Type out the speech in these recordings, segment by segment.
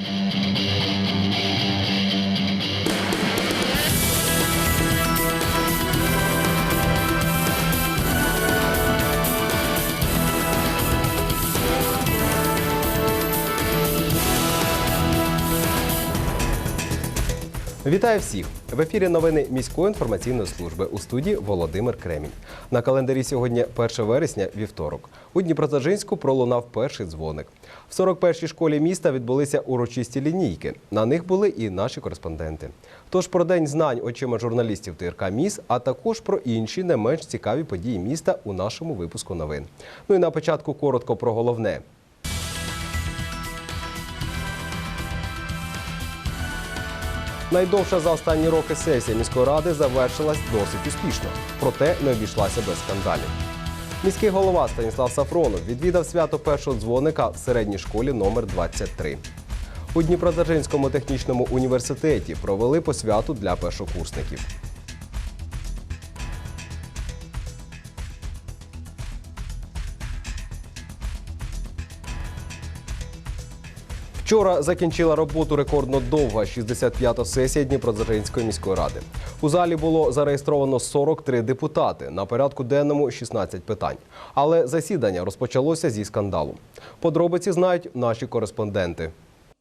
Thank you. Вітаю всіх! В ефірі новини міської інформаційної служби у студії Володимир Кремінь. На календарі сьогодні 1 вересня, вівторок. У Дніпродзержинську пролунав перший дзвоник. В 41-й школі міста відбулися урочисті лінійки. На них були і наші кореспонденти. Тож про день знань очима журналістів ТРК Міс, а також про інші не менш цікаві події міста у нашому випуску новин. Ну і на початку коротко про головне. Найдовша за останні роки сесія міської ради завершилась досить успішно, проте не обійшлася без скандалів. Міський голова Станіслав Сафронов відвідав свято першого дзвоника в середній школі номер 23. У Дніпродзержинському технічному університеті провели посвяту для першокурсників. Вчора закінчила роботу рекордно довга 65-та сесія Дніпродзержинської міської ради. У залі було зареєстровано 43 депутати. На порядку денному 16 питань. Але засідання розпочалося зі скандалу. Подробиці знають наші кореспонденти.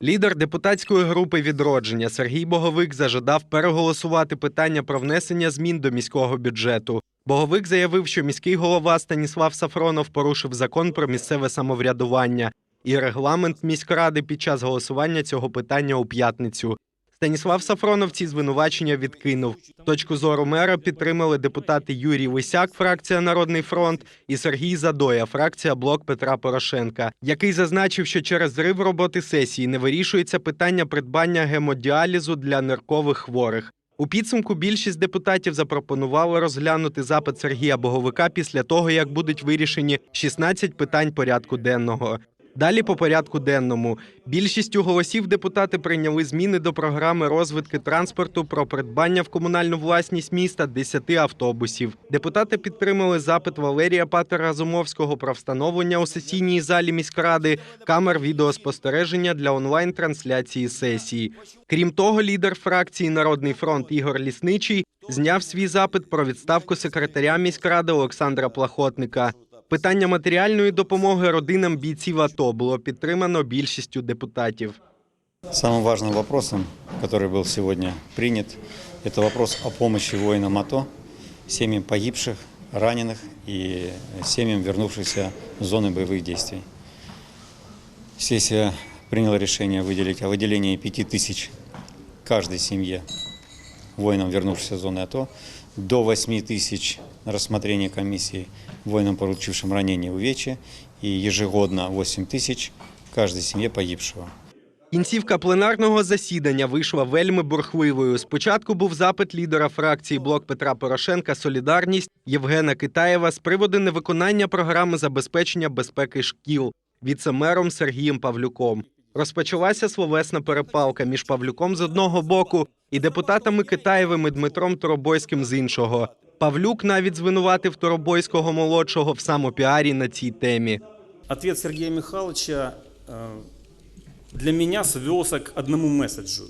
Лідер депутатської групи відродження Сергій Боговик зажадав переголосувати питання про внесення змін до міського бюджету. Боговик заявив, що міський голова Станіслав Сафронов порушив закон про місцеве самоврядування і регламент міськради під час голосування цього питання у п'ятницю. Станіслав Сафронов ці звинувачення відкинув. Точку зору мера підтримали депутати Юрій Висяк, фракція Народний фронт, і Сергій Задоя, фракція Блок Петра Порошенка, який зазначив, що через зрив роботи сесії не вирішується питання придбання гемодіалізу для ниркових хворих. У підсумку більшість депутатів запропонували розглянути запит Сергія Боговика після того, як будуть вирішені 16 питань порядку денного. Далі по порядку денному більшістю голосів депутати прийняли зміни до програми розвитки транспорту про придбання в комунальну власність міста 10 автобусів. Депутати підтримали запит Валерія Патера Разумовського про встановлення у сесійній залі міськради камер відеоспостереження для онлайн-трансляції сесії. Крім того, лідер фракції Народний фронт Ігор Лісничий зняв свій запит про відставку секретаря міськради Олександра Плахотника. Питання матеріальної допомоги родинам бійців АТО було підтримано більшістю депутатів. Самым важным вопросом, который был сегодня принят, это вопрос о помощи воинам АТО, семьям погибших, раненых и семьям, вернувшихся с зоны боевых действий. Сессия приняла решение выделить о выделении 5 тысяч каждой семье воинам, вернувшимся с зоны АТО, до 8 тысяч на рассмотрение комиссии воинам, получившим ранения и увечья, и ежегодно 8 тысяч каждой семье погибшего. Кінцівка пленарного засідання вийшла вельми бурхливою. Спочатку був запит лідера фракції Блок Петра Порошенка Солідарність Євгена Китаєва з приводу невиконання програми забезпечення безпеки шкіл віцемером Сергієм Павлюком. Розпочалася словесна перепалка між Павлюком з одного боку і депутатами Китаєвим і Дмитром Торобойським з іншого. Павлюк навіть звинуватив Торобойського молодшого в самопіарі на цій темі. Ответ Сергея Михайловича э, для меня свелся к одному месседжу.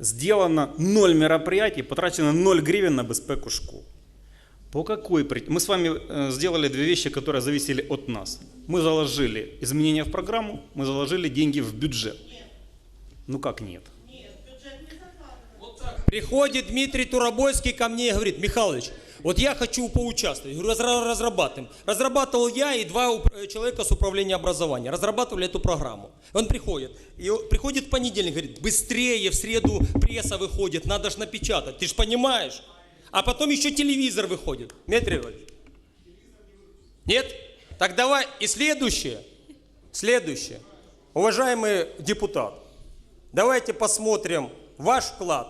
Сделано ноль мероприятий, потрачено 0 гривен на безпеку школ. По какой причине? Мы с вами э, сделали две вещи, которые зависели от нас. Мы заложили изменения в программу, мы заложили деньги в бюджет. Ну как нет? Приходит Дмитрий Туробойский ко мне и говорит, Михалыч, вот я хочу поучаствовать. Я говорю, «Разра- разрабатываем. Разрабатывал я и два человека с управления образования. Разрабатывали эту программу. Он приходит. И приходит в понедельник, говорит, быстрее в среду пресса выходит, надо ж напечатать. Ты ж понимаешь? А потом еще телевизор выходит. Дмитрий Иванович. Нет? Так давай и следующее. Следующее. Уважаемый депутат, давайте посмотрим ваш вклад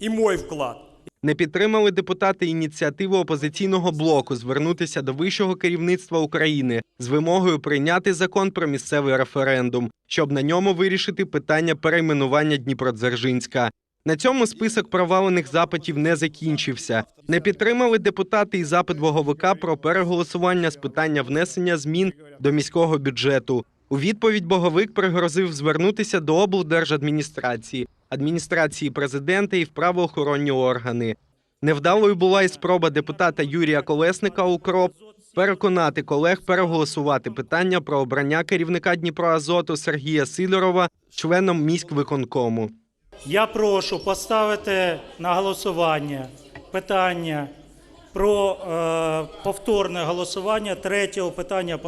и мой вклад. Не підтримали депутати ініціативу опозиційного блоку звернутися до вищого керівництва України з вимогою прийняти закон про місцевий референдум, щоб на ньому вирішити питання перейменування Дніпродзержинська. На цьому список провалених запитів не закінчився. Не підтримали депутати і запит Боговика про переголосування з питання внесення змін до міського бюджету. У відповідь Боговик пригрозив звернутися до облдержадміністрації, адміністрації президента і в правоохоронні органи. Невдалою була і спроба депутата Юрія Колесника укроп переконати колег переголосувати питання про обрання керівника Дніпроазоту Сергія Сидорова членом міськвиконкому. Я прошу поставити на голосування питання про е, повторне голосування третього питання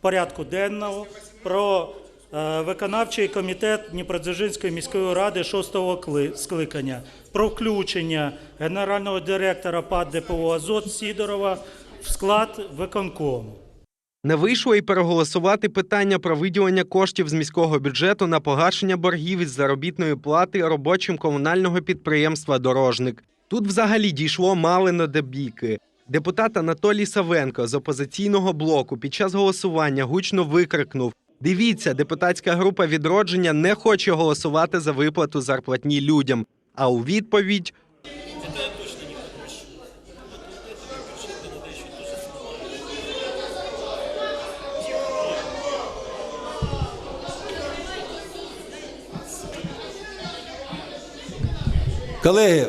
порядку денного про е, виконавчий комітет Дніпродзержинської міської ради шостого кли- скликання про включення генерального директора ПАД ДПО Азот Сідорова в склад виконкому. Не вийшло і переголосувати питання про виділення коштів з міського бюджету на погашення боргів із заробітної плати робочим комунального підприємства Дорожник. Тут взагалі дійшло малино до бійки. Депутат Анатолій Савенко з опозиційного блоку під час голосування гучно викрикнув: Дивіться, депутатська група відродження не хоче голосувати за виплату зарплатні людям. А у відповідь Колеги,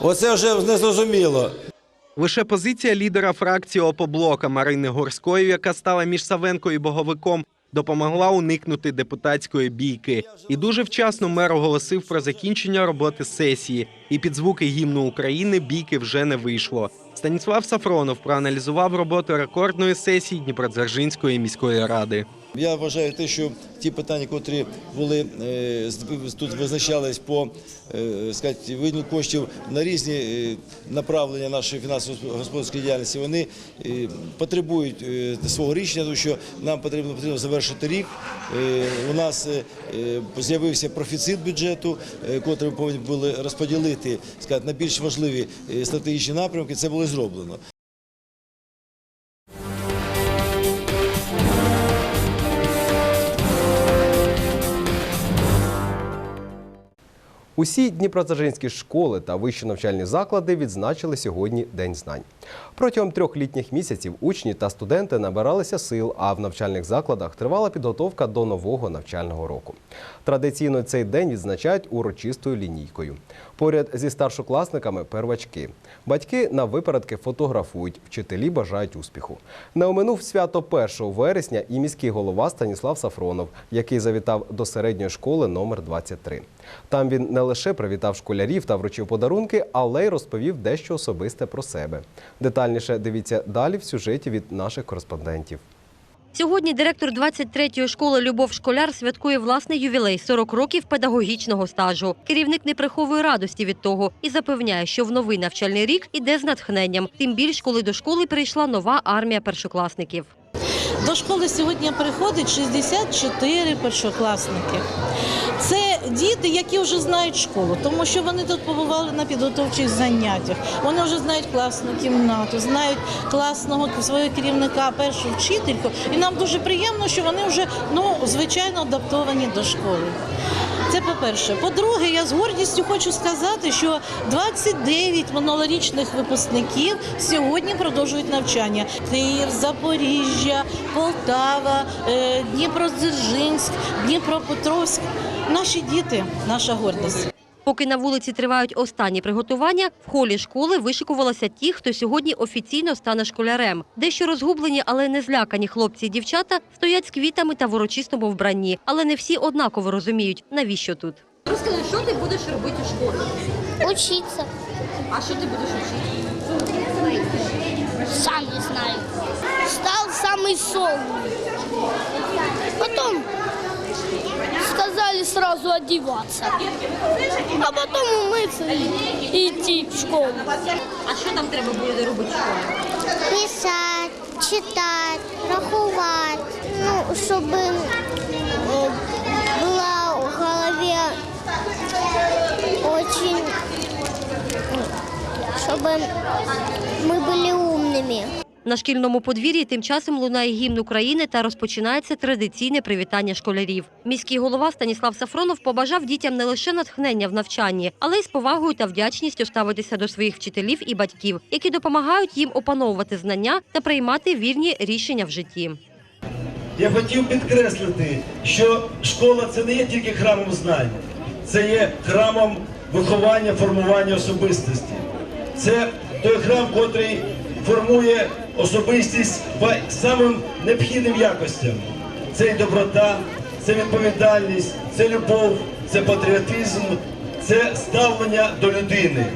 оце вже незрозуміло. Лише позиція лідера фракції Опоблока Марини Горської, яка стала між Савенко і Боговиком, допомогла уникнути депутатської бійки. І дуже вчасно мер оголосив про закінчення роботи сесії. І під звуки гімну України бійки вже не вийшло. Станіслав Сафронов проаналізував роботу рекордної сесії Дніпродзержинської міської ради. Я вважаю те, що ті питання, котрі були е, тут визначались по е, сказати, коштів на різні е, направлення нашої фінансово-господарської діяльності, вони потребують свого рішення, тому що нам потрібно завершити рік. У нас з'явився профіцит бюджету, котрий повинні були розподілити на більш важливі стратегічні напрямки. Це було зроблено. Усі дніпродзержинські школи та вищі навчальні заклади відзначили сьогодні День знань. Протягом трьох літніх місяців учні та студенти набиралися сил, а в навчальних закладах тривала підготовка до нового навчального року. Традиційно цей день відзначають урочистою лінійкою. Поряд зі старшокласниками первачки. Батьки на випередки фотографують, вчителі бажають успіху. Не оминув свято 1 вересня і міський голова Станіслав Сафронов, який завітав до середньої школи номер 23. Там він не лише привітав школярів та вручив подарунки, але й розповів дещо особисте про себе. Детальніше дивіться далі в сюжеті від наших кореспондентів. Сьогодні директор 23-ї школи Любов Школяр святкує власний ювілей 40 років педагогічного стажу. Керівник не приховує радості від того і запевняє, що в новий навчальний рік іде з натхненням. Тим більш, коли до школи прийшла нова армія першокласників. До школи сьогодні приходить 64 першокласники. Це діти, які вже знають школу, тому що вони тут побували на підготовчих заняттях. Вони вже знають класну кімнату, знають класного свого керівника, першу вчительку. І нам дуже приємно, що вони вже ну звичайно адаптовані до школи. Це по-перше. По-друге, я з гордістю хочу сказати, що 29 минулорічних випускників сьогодні продовжують навчання. Київ, Запоріжжя, Полтава, е, Дніпродзержинськ, Дніпропетровськ. Наші діти, наша гордість. Поки на вулиці тривають останні приготування, в холі школи вишикувалися ті, хто сьогодні офіційно стане школярем. Дещо розгублені, але не злякані хлопці і дівчата стоять з квітами та в урочистому вбранні. Але не всі однаково розуміють, навіщо тут. Розкажи, що ти будеш робити в школі? Учиться. А що ти будеш вчити? Сам не знаю. Стал самый сонный. Потом сказали сразу одеваться. А потом умыться и идти в школу. А що там треба буде робити в школі? Писать, читать, рахувати. Ну, щоб е, була в голові очень... Щоб ми були умними. На шкільному подвір'ї тим часом лунає гімн України та розпочинається традиційне привітання школярів. Міський голова Станіслав Сафронов побажав дітям не лише натхнення в навчанні, але й з повагою та вдячністю ставитися до своїх вчителів і батьків, які допомагають їм опановувати знання та приймати вірні рішення в житті. Я хотів підкреслити, що школа це не є тільки храмом знань, це є храмом виховання, формування особистості. Це той храм, котрий формує особистість по самим необхідним якостям. Це і доброта, це відповідальність, це любов, це патріотизм, це ставлення до людини.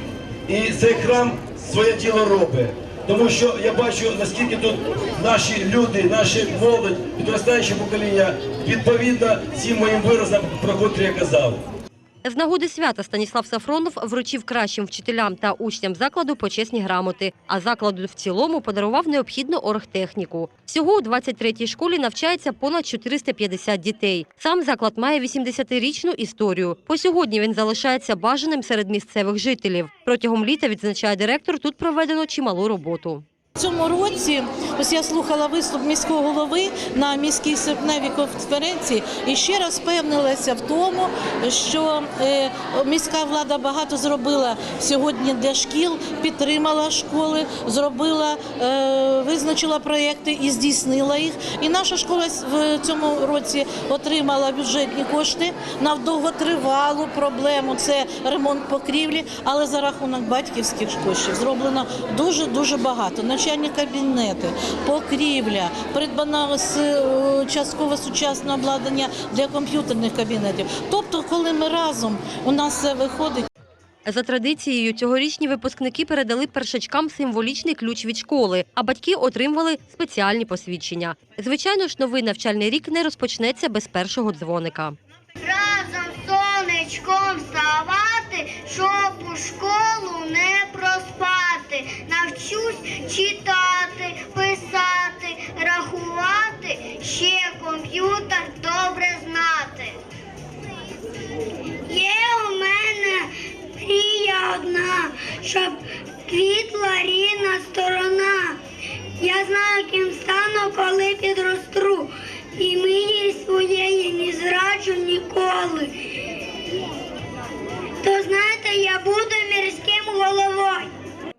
І цей храм своє діло робить. Тому що я бачу, наскільки тут наші люди, наші молодь, підростаюче покоління відповідно цим моїм виразам, про котрі я казав. З нагоди свята Станіслав Сафронов вручив кращим вчителям та учням закладу почесні грамоти, а закладу в цілому подарував необхідну оргтехніку. Всього у 23-й школі навчається понад 450 дітей. Сам заклад має 80-річну історію. По сьогодні він залишається бажаним серед місцевих жителів. Протягом літа, відзначає директор, тут проведено чималу роботу. В цьому році ось я слухала виступ міського голови на міській серпневій конференції і ще раз впевнилася в тому, що е, міська влада багато зробила сьогодні для шкіл, підтримала школи, зробила, е, визначила проєкти і здійснила їх. І наша школа в цьому році отримала бюджетні кошти на довготривалу проблему. Це ремонт покрівлі, але за рахунок батьківських коштів зроблено дуже дуже багато. Навчальні кабінети, покрівля, придбано с- е, частково сучасне обладнання для комп'ютерних кабінетів. Тобто, коли ми разом у нас все виходить. За традицією, цьогорічні випускники передали першачкам символічний ключ від школи, а батьки отримували спеціальні посвідчення. Звичайно ж, новий навчальний рік не розпочнеться без першого дзвоника. Разом сонечком щоб у школу не проспати. Навчусь читати, писати, рахувати, ще комп'ютер добре знати. Є у мене мрія одна, щоб квітла рідна сторона. Я знаю, ким стану, коли підростру, і мрії своєї не зраджу ніколи. То знаєте, я буду мірським головою.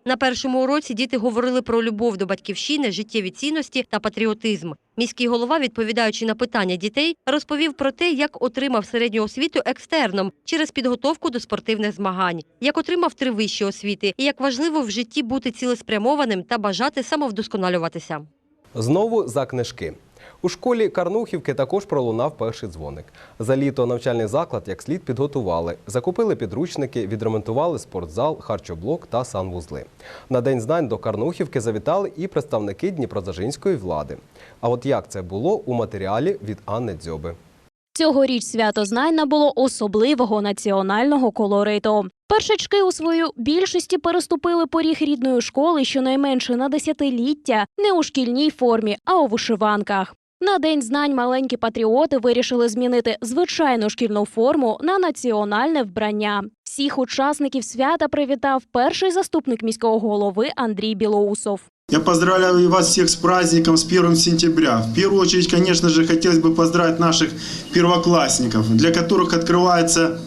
На першому уроці діти говорили про любов до батьківщини, життєві цінності та патріотизм. Міський голова, відповідаючи на питання дітей, розповів про те, як отримав середню освіту екстерном через підготовку до спортивних змагань, як отримав три вищі освіти, і як важливо в житті бути цілеспрямованим та бажати самовдосконалюватися. Знову за книжки. У школі Карнухівки також пролунав перший дзвоник. За літо навчальний заклад як слід підготували, закупили підручники, відремонтували спортзал, харчоблок та санвузли. На день знань до Карнухівки завітали і представники Дніпродзержинської влади. А от як це було у матеріалі від Анни Дзьоби. Цьогоріч свято знань набуло особливого національного колориту. Першачки у свою більшості переступили поріг рідної школи щонайменше на десятиліття не у шкільній формі, а у вишиванках. На день знань маленькі патріоти вирішили змінити звичайну шкільну форму на національне вбрання. Всіх учасників свята привітав перший заступник міського голови Андрій Білоусов. Я поздравляю вас всех с праздником, с 1 сентября. В первую очередь, конечно же, хотелось бы поздравить наших первоклассников, для которых открываются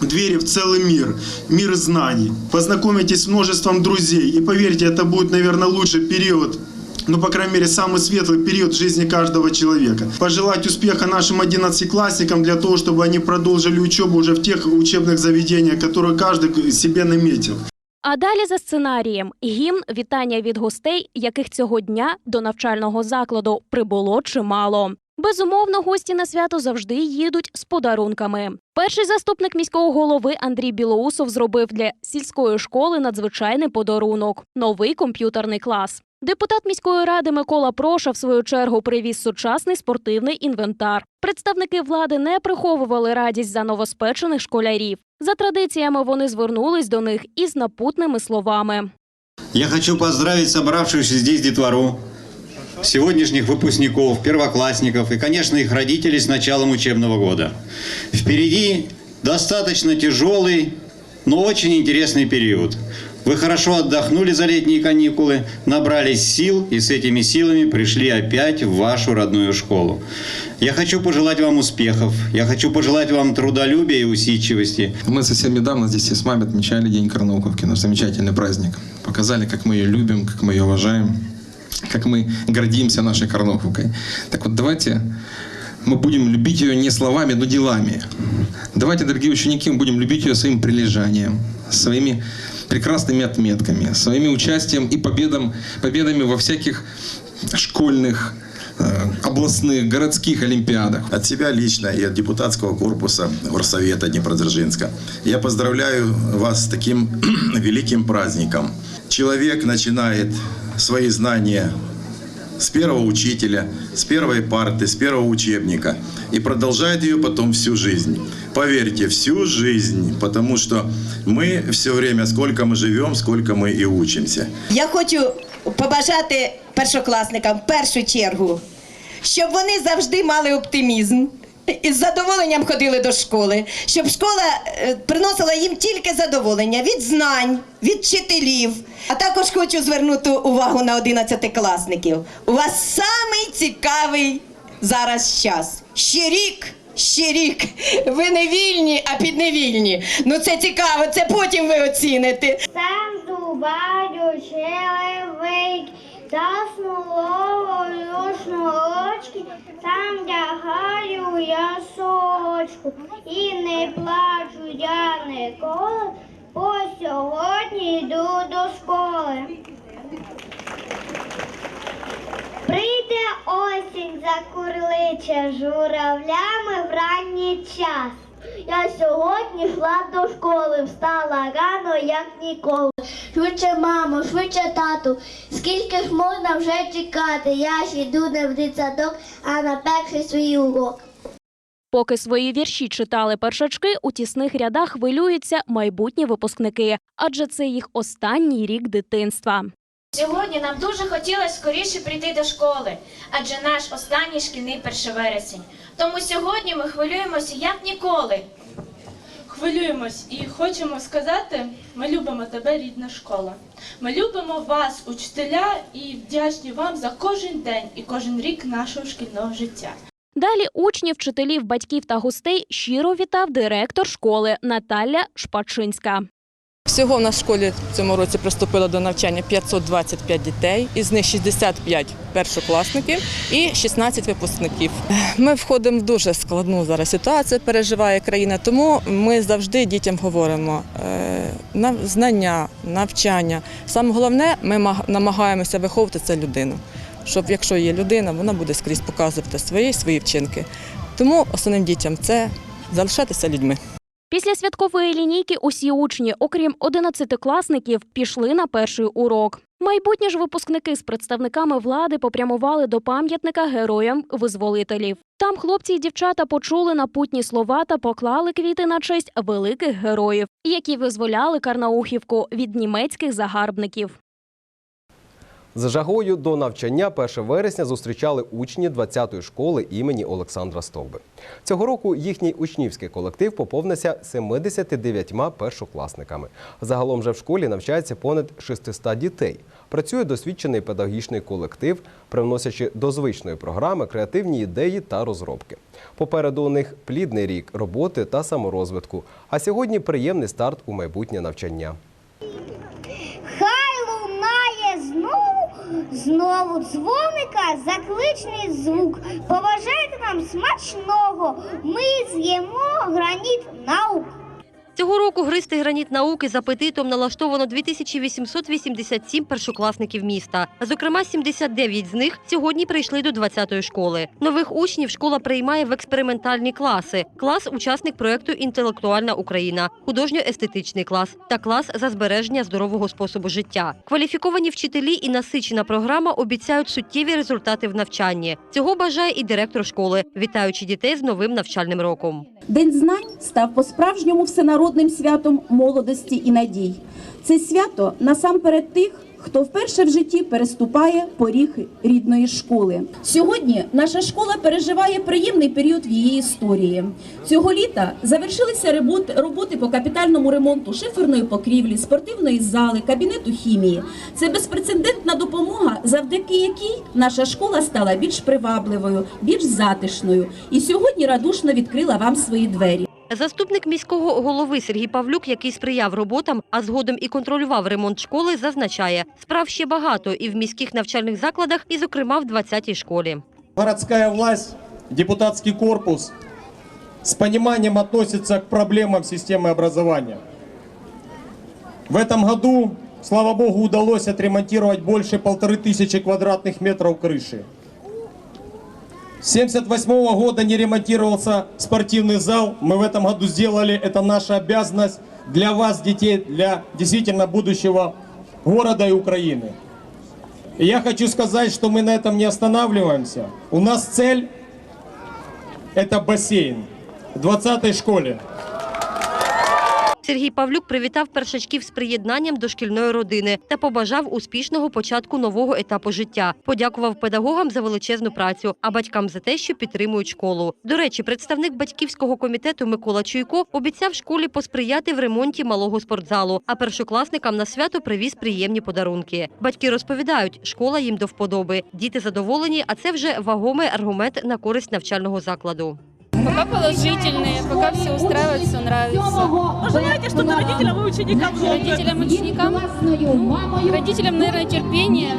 двери в целый мир, мир знаний. Познакомитесь с множеством друзей, и поверьте, это будет, наверное, лучший период ну, по крайней мере, самый светлый период в жизни каждого человека. Пожелать успеха нашим 11-классникам для того, чтобы они продолжили учебу уже в тех учебных заведениях, которые каждый себе наметил. А далі за сценарієм гімн вітання від гостей, яких цього дня до навчального закладу прибуло чимало. Безумовно, гості на свято завжди їдуть з подарунками. Перший заступник міського голови Андрій Білоусов зробив для сільської школи надзвичайний подарунок новий комп'ютерний клас. Депутат міської ради Микола Проша в свою чергу привіз сучасний спортивний інвентар. Представники влади не приховували радість за новоспечених школярів. За традиціями вони звернулись до них із напутними словами. Я хочу поздравить собравшуюся здесь детвору, сегодняшних выпускников, первоклассников и, конечно, их родителей с началом учебного года. Впереди достаточно тяжелый, но очень интересный период. Вы хорошо отдохнули за летние каникулы, набрались сил и с этими силами пришли опять в вашу родную школу. Я хочу пожелать вам успехов, я хочу пожелать вам трудолюбия и усидчивости. Мы совсем недавно здесь с вами отмечали День Карнауковки, наш замечательный праздник. Показали, как мы ее любим, как мы ее уважаем. как мы гордимся нашей Карноховкой. Так вот, давайте мы будем любить ее не словами, но делами. Давайте, дорогие ученики, мы будем любить ее своим прилежанием, своими прекрасными отметками, своими участием и победам, победами во всяких школьных, э, областных, городских олимпиадах. От себя лично и от депутатского корпуса Горсовета Днепродзержинска я поздравляю вас с таким великим праздником. Человек начинает свои знания с первого учителя, с первой парты, с первого учебника и продолжает ее потом всю жизнь. Поверьте, всю жизнь, потому что мы все время, сколько мы живем, сколько мы и учимся. Я хочу побажати першокласникам в першу чергу, щоб вони завжди мали оптимізм. І з задоволенням ходили до школи, щоб школа е, приносила їм тільки задоволення від знань, від вчителів. А також хочу звернути увагу на 11-класників. У вас самий цікавий зараз час. Ще рік, ще рік. Ви не вільні, а підневільні. Ну це цікаво, це потім ви оціните. Сам зубарю черевик, та смоловою шнурочки, сам дягаю я. І не плачу я ніколи, бо сьогодні йду до школи. Прийде осінь закурличе журавлями в ранній час. Я сьогодні йшла до школи, встала рано, як ніколи. Швидше, мамо, швидше тату, скільки ж можна вже чекати? Я ж йду не в дитсадок, а на перший свій урок. Поки свої вірші читали першачки, у тісних рядах хвилюються майбутні випускники, адже це їх останній рік дитинства. Сьогодні нам дуже хотілося скоріше прийти до школи, адже наш останній шкільний 1 вересень. Тому сьогодні ми хвилюємося як ніколи. Хвилюємось і хочемо сказати, ми любимо тебе, рідна школа. Ми любимо вас, учителя, і вдячні вам за кожен день і кожен рік нашого шкільного життя. Далі учнів, вчителів, батьків та гостей щиро вітав директор школи Наталя Шпачинська. Всього в нас в школі в цьому році приступило до навчання 525 дітей, із них 65 першокласників і 16 випускників. Ми входимо в дуже складну зараз ситуацію, переживає країна, тому ми завжди дітям говоримо е, знання, навчання. Саме головне, ми намагаємося виховувати це людину. Щоб якщо є людина, вона буде скрізь показувати свої свої вчинки. Тому основним дітям це залишатися людьми. Після святкової лінійки усі учні, окрім одинадцятикласників, пішли на перший урок. Майбутні ж випускники з представниками влади попрямували до пам'ятника героям-визволителів. Там хлопці і дівчата почули напутні слова та поклали квіти на честь великих героїв, які визволяли Карнаухівку від німецьких загарбників. З жагою до навчання 1 вересня зустрічали учні 20-ї школи імені Олександра Стовби. Цього року їхній учнівський колектив поповнився 79 першокласниками. Загалом же в школі навчається понад 600 дітей. Працює досвідчений педагогічний колектив, привносячи до звичної програми креативні ідеї та розробки. Попереду у них плідний рік роботи та саморозвитку. А сьогодні приємний старт у майбутнє навчання. Хай лунає знову, знову дзвоника, закличний звук. Поважайте нам смачного, ми з'їмо граніт наук. Цього року гристий граніт науки з апетитом налаштовано 2887 першокласників міста. Зокрема, 79 з них сьогодні прийшли до 20-ї школи. Нових учнів школа приймає в експериментальні класи. Клас – учасник проєкту Інтелектуальна Україна, художньо-естетичний клас та клас за збереження здорового способу життя. Кваліфіковані вчителі і насичена програма обіцяють суттєві результати в навчанні. Цього бажає і директор школи, вітаючи дітей з новим навчальним роком. День знань став по-справжньому всенародним святом молодості і надій. Це свято насамперед тих, хто вперше в житті переступає поріг рідної школи. Сьогодні наша школа переживає приємний період в її історії. Цього літа завершилися роботи по капітальному ремонту шиферної покрівлі, спортивної зали, кабінету хімії. Це безпрецедентна допомога, завдяки якій наша школа стала більш привабливою, більш затишною і сьогодні радушно відкрила вам свої двері. Заступник міського голови Сергій Павлюк, який сприяв роботам, а згодом і контролював ремонт школи, зазначає, справ ще багато і в міських навчальних закладах, і, зокрема, в 20-й школі. городская власть, депутатский корпус с пониманием относится к проблемам системы образования. В этом году, слава богу, удалось отремонтировать больше полторы тысячи квадратных метров крыши. С 78 года не ремонтировался спортивный зал. Мы в этом году сделали, это наша обязанность для вас, детей, для действительно будущего города и Украины. И я хочу сказать, что мы на этом не останавливаемся. У нас цель – это бассейн в 20-й школе. Сергій Павлюк привітав першачків з приєднанням до шкільної родини та побажав успішного початку нового етапу життя. Подякував педагогам за величезну працю, а батькам за те, що підтримують школу. До речі, представник батьківського комітету Микола Чуйко обіцяв школі посприяти в ремонті малого спортзалу, а першокласникам на свято привіз приємні подарунки. Батьки розповідають, школа їм до вподоби. Діти задоволені, а це вже вагомий аргумент на користь навчального закладу. Пока положительные, пока все устраивает, все нравится. Пожелайте что-то родителям и ученикам. Родителям, ученикам, родителям, наверное, терпения,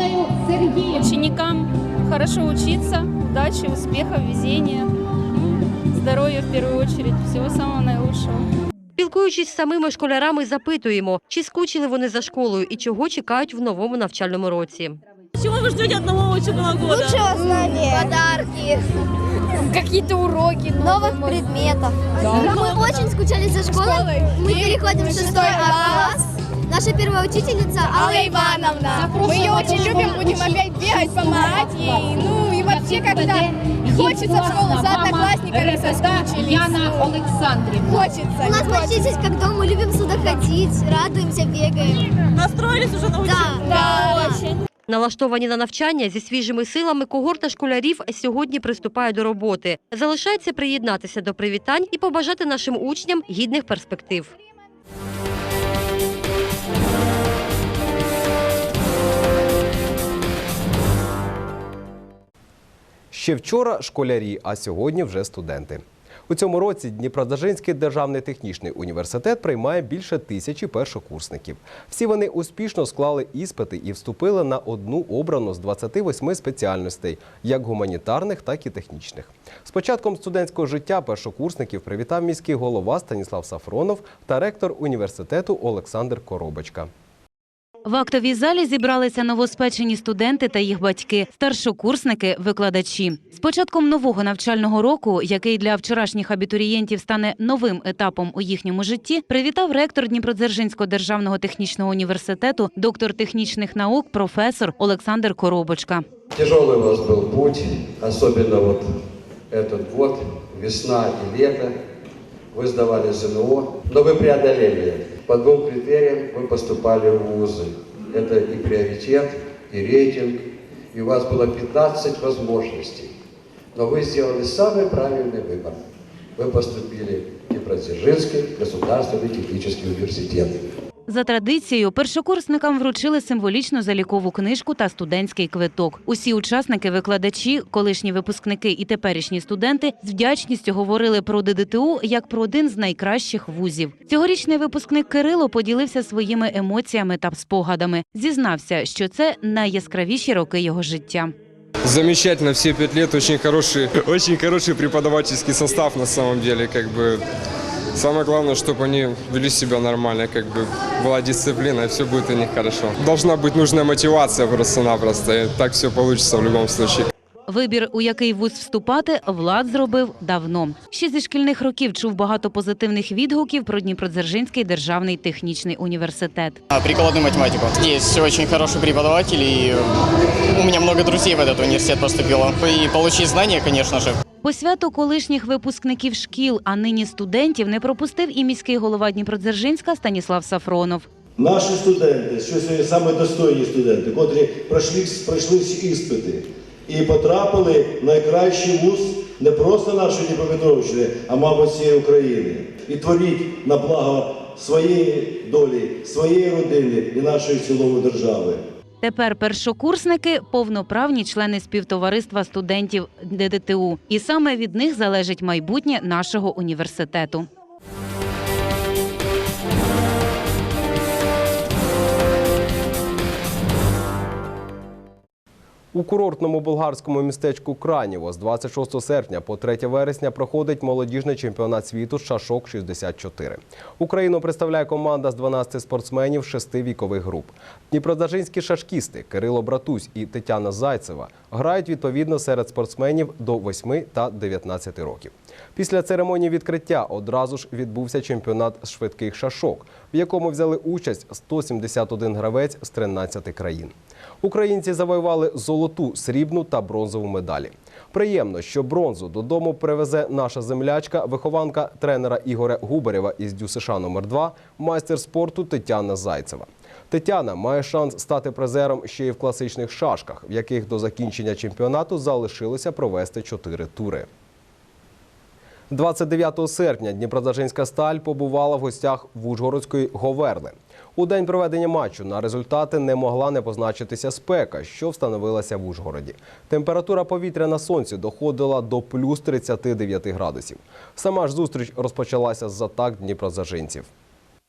ученикам хорошо учиться, удачи, успехов, везения, ну, здоровья в первую очередь, всего самого наилучшего. Спілкуючись з самими школярами, запитуємо, чи скучили вони за школою і чого чекають в новому навчальному році. Чего вы ждете от нового учебного года? Лучшего знания. Подарки. Какие-то уроки. Новых предметов. Мы очень скучали за школой. Мы переходим в шестой А класс. Наша первая учительница Алла Ивановна. Мы ее очень любим, будем опять бегать, помогать ей. Ну и вообще как-то хочется в школу за одноклассниками соскучились. Ну, Хочется. У нас почти здесь как дома. Мы любим сюда ходить, радуемся, бегаем. Настроились уже на учебу? Да, да, очень. Налаштовані на навчання зі свіжими силами когорта школярів сьогодні приступає до роботи. Залишається приєднатися до привітань і побажати нашим учням гідних перспектив. Ще вчора школярі, а сьогодні вже студенти. У цьому році Дніпродзержинський державний технічний університет приймає більше тисячі першокурсників. Всі вони успішно склали іспити і вступили на одну обрану з 28 спеціальностей, як гуманітарних, так і технічних. З початком студентського життя першокурсників привітав міський голова Станіслав Сафронов та ректор університету Олександр Коробочка. В актовій залі зібралися новоспечені студенти та їх батьки, старшокурсники, викладачі. З початком нового навчального року, який для вчорашніх абітурієнтів стане новим етапом у їхньому житті, привітав ректор Дніпродзержинського державного технічного університету, доктор технічних наук, професор Олександр Коробочка. Тяжелый у вас был путь, особенно вот этот год, весна и лето. Вы сдавали ЗНО, но вы преодолели. По двум критериям вы поступали в вузы. Это и приоритет, и рейтинг, и у вас было 15 возможностей. Но вы сделали самый правильный выбор. Вы поступили в Днепродзержинский государственный технический университет. За традицією, першокурсникам вручили символічну залікову книжку та студентський квиток. Усі учасники, викладачі, колишні випускники і теперішні студенти з вдячністю говорили про ДДТУ як про один з найкращих вузів. Цьогорічний випускник Кирило поділився своїми емоціями та спогадами. Зізнався, що це найяскравіші роки його життя. Замечательно, все пять лет, очень хороший, очень хороший преподавательский состав на самом деле, как бы. Самое главное, чтобы они вели себя нормально, как бы была дисциплина, и все будет у них хорошо. Должна быть нужная мотивация просто-напросто, и так все получится в любом случае. Вибір, у який вуз вступати, влад зробив давно. Ще зі шкільних років чув багато позитивних відгуків про Дніпродзержинський державний технічний університет. Прикладную математику. Есть очень хороший преподаватель, и у меня много друзей в этот университет поступило. И получить знания, конечно же. По святу колишніх випускників шкіл, а нині студентів, не пропустив і міський голова Дніпродзержинська Станіслав Сафронов. Наші студенти, що сьогодні саме достойні студенти, котрі пройшли, пройшли всі іспити і потрапили в найкращий вуз не просто нашої Дніпропетровщини, а мабуть всієї України. І творіть на благо своєї долі, своєї родини і нашої в цілому держави. Тепер першокурсники повноправні члени співтовариства студентів ДДТУ, і саме від них залежить майбутнє нашого університету. У курортному болгарському містечку Краніво з 26 серпня по 3 вересня проходить молодіжний чемпіонат світу шашок 64. Україну представляє команда з 12 спортсменів шести вікових груп. Дніпродажинські шашкісти Кирило Братусь і Тетяна Зайцева грають відповідно серед спортсменів до 8 та 19 років. Після церемонії відкриття одразу ж відбувся чемпіонат з швидких шашок, в якому взяли участь 171 гравець з 13 країн. Українці завоювали золоту, срібну та бронзову медалі. Приємно, що бронзу додому привезе наша землячка, вихованка тренера Ігоря Губарєва із ДЮСШ номер 2 майстер спорту Тетяна Зайцева. Тетяна має шанс стати призером ще й в класичних шашках, в яких до закінчення чемпіонату залишилося провести чотири тури. 29 серпня Дніпродзержинська сталь побувала в гостях в Ужгородської Говерли. У день проведення матчу на результати не могла не позначитися спека, що встановилася в Ужгороді. Температура повітря на сонці доходила до плюс 39 градусів. Сама ж зустріч розпочалася з атак дніпродзержинців.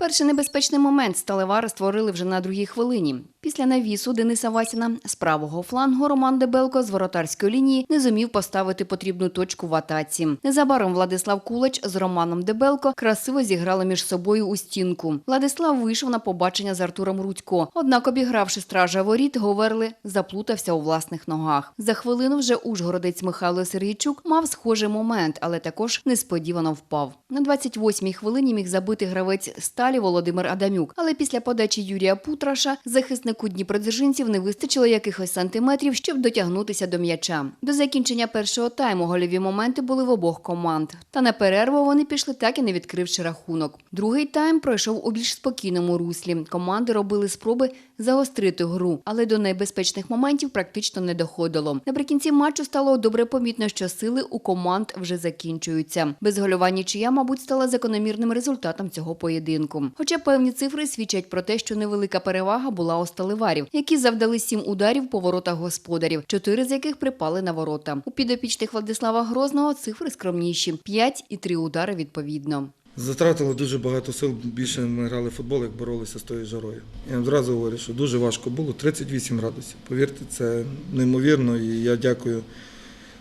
Перший небезпечний момент сталевари створили вже на другій хвилині. Після навісу Дениса Васіна з правого флангу Роман Дебелко з воротарської лінії не зумів поставити потрібну точку в атаці. Незабаром Владислав Кулач з Романом Дебелко красиво зіграли між собою у стінку. Владислав вийшов на побачення з Артуром Рудько. Однак, обігравши стража воріт, Говерли заплутався у власних ногах. За хвилину вже ужгородець Михайло Сергійчук мав схожий момент, але також несподівано впав. На 28-й хвилині міг забити гравець сталі Володимир Адамюк. Але після подачі Юрія Путраша захиснику Дніпродзержинців не вистачило якихось сантиметрів, щоб дотягнутися до м'яча. До закінчення першого тайму гольові моменти були в обох команд. Та на перерву вони пішли так і не відкривши рахунок. Другий тайм пройшов у більш спокійному руслі. Команди робили спроби загострити гру, але до небезпечних моментів практично не доходило. Наприкінці матчу стало добре помітно, що сили у команд вже закінчуються. Безгольова нічия, мабуть, стала закономірним результатом цього поєдинку. Хоча певні цифри свідчать про те, що невелика перевага була у сталеварів, які завдали сім ударів по воротах господарів, чотири з яких припали на ворота. У підопічних Владислава Грозного цифри скромніші п'ять і три удари відповідно. Затратили дуже багато сил. Більше ми грали в футбол, як боролися з тою жарою. Я одразу говорю, що дуже важко було. 38 градусів. Повірте, це неймовірно. І я дякую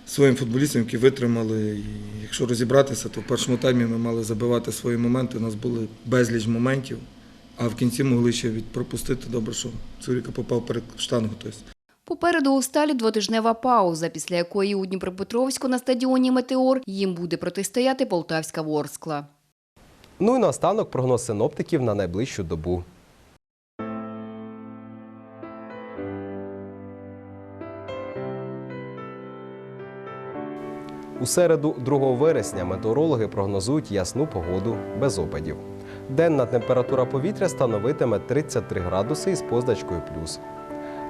своїм футболістам, які витримали. І якщо розібратися, то в першому таймі ми мали забивати свої моменти. У нас були безліч моментів, а в кінці могли ще від- пропустити. Добре, що Цуріка попав перед штангу. Тобто. Попереду у сталі двотижнева пауза, після якої у Дніпропетровську на стадіоні Метеор їм буде протистояти Полтавська Ворскла. Ну і наостанок прогноз синоптиків на найближчу добу. У середу 2 вересня метеорологи прогнозують ясну погоду без опадів. Денна температура повітря становитиме 33 градуси із позначкою плюс.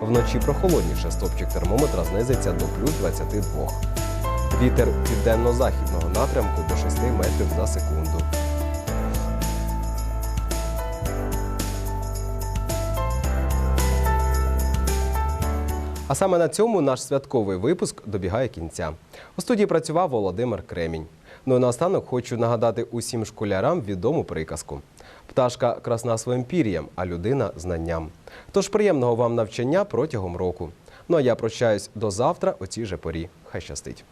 Вночі прохолодніше стопчик термометра знизиться до плюс 22. Вітер південно-західного напрямку до 6 метрів за секунду. А саме на цьому наш святковий випуск добігає кінця. У студії працював Володимир Кремінь. Ну і наостанок хочу нагадати усім школярам відому приказку: пташка красна своїм пір'ям, а людина знанням. Тож приємного вам навчання протягом року. Ну а я прощаюсь до завтра о цій же порі. Хай щастить.